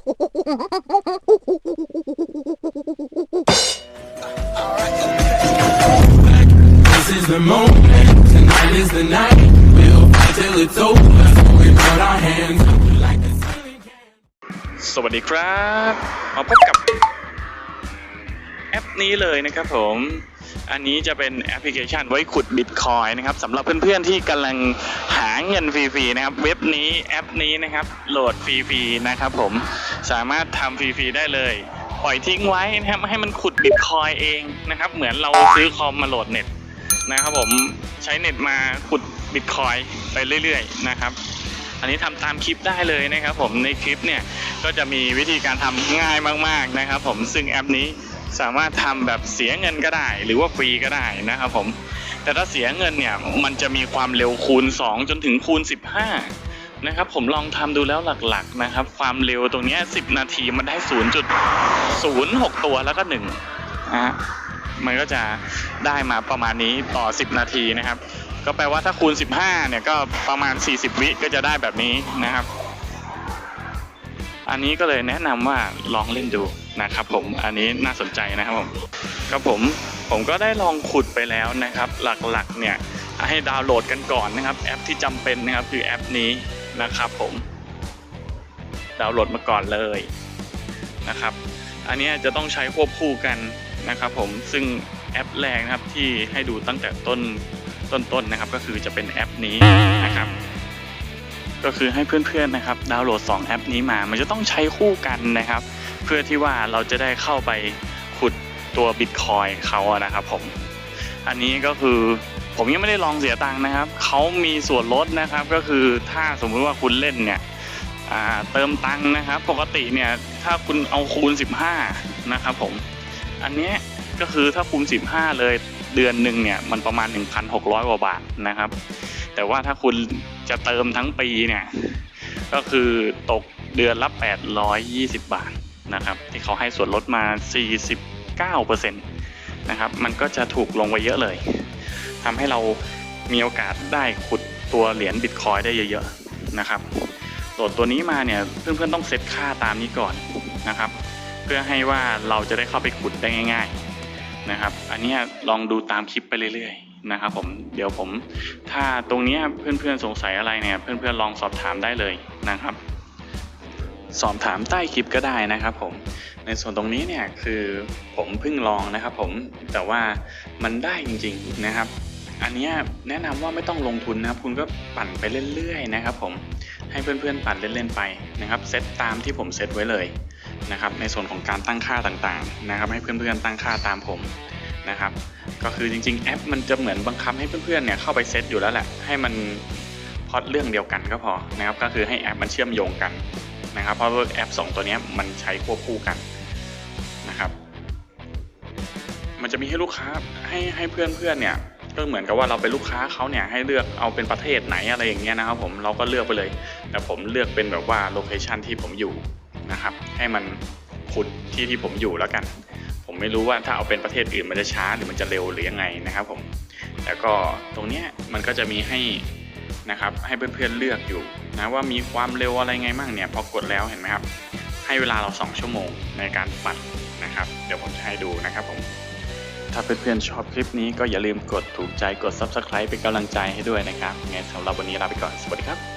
This is the moment, tonight is the night. We'll fight till it's over. so We put our hands up like the ceiling can. สวัสดีครับ มาพบกับ แอปนี้เลยนะครับผม อันนี้จะเป็นแอปพลิเคชันไว้ขุดบิตคอยนะครับสำหรับเพื่อนๆที่กำลังหาเงินฟรีๆนะครับ เว็บนี้แอปนี้นะครับ โหลดฟรีๆนะครับผมสามารถทำฟรีๆได้เลย ปล่อยทิ้งไว้นะครับให้มันขุดบิตคอยเองนะครับ เหมือนเราซื้อคอมมาโหลดเน็ตนะครับผมใช้เน็ตมาขุดบิตคอยไปเรื่อยๆนะครับอันนี้ทำตามคลิปได้เลยนะครับผมในคลิปเนี่ยก็จะมีวิธีการทำง่ายมาก ๆนะครับ ผมซึ่งแอปนี้ สามารถทำแบบเสียเงินก็ได้ หรือว่าฟรีก็ได้นะครับผม แต่ถ้าเสียเงินเนี่ยมันจะมีความเร็วคูณ 2 จนถึงคูณ 15 นะครับ ผมลองทำดูแล้วหลักๆนะครับ ความเร็วตรงนี้ 10 นาทีมันได้ 0.06 ตัวแล้วก็1นะฮะมันก็จะได้มาประมาณนี้ต่อ 10 นาทีนะครับ ก็แปลว่าถ้าคูณ 15 เนี่ยก็ประมาณ 40 วิก็จะได้แบบนี้นะครับ อันนี้ก็เลยแนะนำว่าลองเล่นดูนะครับผมอันนี้น่าสนใจนะครับผมครับผมผมก็ได้ลองขุดไปแล้วนะครับ หลักๆเนี่ยให้ดาวน์โหลดกันก่อนนะครับ แอปที่จำเป็นนะครับคือแอปนี้นะครับผมดาวน์โหลดมาก่อนเลยนะครับ อันนี้จะต้องใช้ควบคู่กันนะครับผมซึ่งแอปแรกนะครับที่ให้ดูตั้งแต่ต้นต้นๆนะครับ ก็คือจะเป็นแอปนี้นะครับ ก็คือให้เพื่อนๆนะครับ ดาวน์โหลด 2 แอปนี้มา มันจะต้องใช้คู่กันนะครับ พื่อที่ว่าเราจะได้เข้าไปขุดตัวบิตคอยเขาอะนะครับผม อันนี้ก็คือผมยังไม่ได้ลองเสียตังค์นะครับ เขามีส่วนลดนะครับก็คือถ้าสมมุติว่าคุณเล่นเนี่ยเติมตังค์นะครับ ปกติเนี่ยถ้าคุณเอาคูณ 15 นะครับผม อันนี้ก็คือถ้าคูณ 15 เลยเดือนหนึ่งเนี่ยมันประมาณ 1,600 กว่าบาทนะครับ แต่ว่าถ้าคุณจะเติมทั้งปีเนี่ยก็คือตกเดือนละ 820 บาท นะครับที่เขาให้ส่วนลดมา 49%นะครับมันก็จะถูกลงไปเยอะเลยทำให้เรามีโอกาสได้ขุดตัวเหรียญบิตคอยได้เยอะๆนะครับโหลดตัวนี้มาเนี่ยเพื่อนๆต้องเซตค่าตามนี้ก่อนนะครับเพื่อให้ว่าเราจะได้เข้าไปขุดได้ง่าย ๆนะครับ อันนี้ลองดูตามคลิปไปเรื่อยๆนะครับผมเดี๋ยวผมถ้าตรงนี้เพื่อนๆสงสัยอะไรเนี่ยเพื่อนๆลองสอบถามได้เลยนะครับ สอบถามใต้คลิปก็ได้นะครับผม ในส่วนตรงนี้เนี่ยคือผมเพิ่งลองนะครับผม แต่ว่ามันได้จริงๆนะครับ อันนี้แนะนำว่าไม่ต้องลงทุนนะครับ คุณก็ปั่นไปเรื่อยๆนะครับผมให้เพื่อนๆปั่นเล่นๆไปนะครับเซตตามที่ผมเซตไว้เลยนะครับในส่วนของการตั้งค่าต่างๆนะครับ ให้เพื่อนๆตั้งค่าตามผมนะครับก็คือจริงๆแอปมันจะเหมือนบังคับให้เพื่อนๆเนี่ยเข้าไปเซตอยู่แล้วแหละให้มันพอดเรื่องเดียวกันก็พอนะครับก็คือให้แอปมันเชื่อมโยงกัน นะครับ เพราะว่าแอป 2 ตัวนี้มันใช้ควบคู่กันนะครับ มันจะมีให้ลูกค้าให้ให้เพื่อนๆเนี่ยก็เหมือนกับว่าเราเป็นลูกค้าเขาเนี่ยให้เลือกเอาเป็นประเทศไหนอะไรอย่างเงี้ยนะครับ ผมเราก็เลือกไปเลย แต่ผมเลือกเป็นแบบว่าโลเคชันที่ผมอยู่นะครับ ให้มันขุดที่ที่ผมอยู่แล้วกัน ผมไม่รู้ว่าถ้าเอาเป็นประเทศอื่นมันจะช้าหรือมันจะเร็วหรือยังไงนะครับ ผมแล้วก็ตรงเนี้ยมันก็จะมีให้ นะครับให้เพื่อนๆเลือกอยู่นะว่ามีความเร็วอะไรไงบ้างเนี่ยพอกดแล้วเห็นไหมครับ ให้เวลาเรา 2 ชั่วโมงในการปัดนนะครับ เดี๋ยวผมจะให้ดูนะครับผมถ้าเพื่อนๆชอบคลิปนี้ก็อย่าลืมกดถูกใจกด Subscribe เป็นกำลังใจให้ด้วยนะครับงั้นสำหรับวันนี้ลาไปก่อน สวัสดีครับ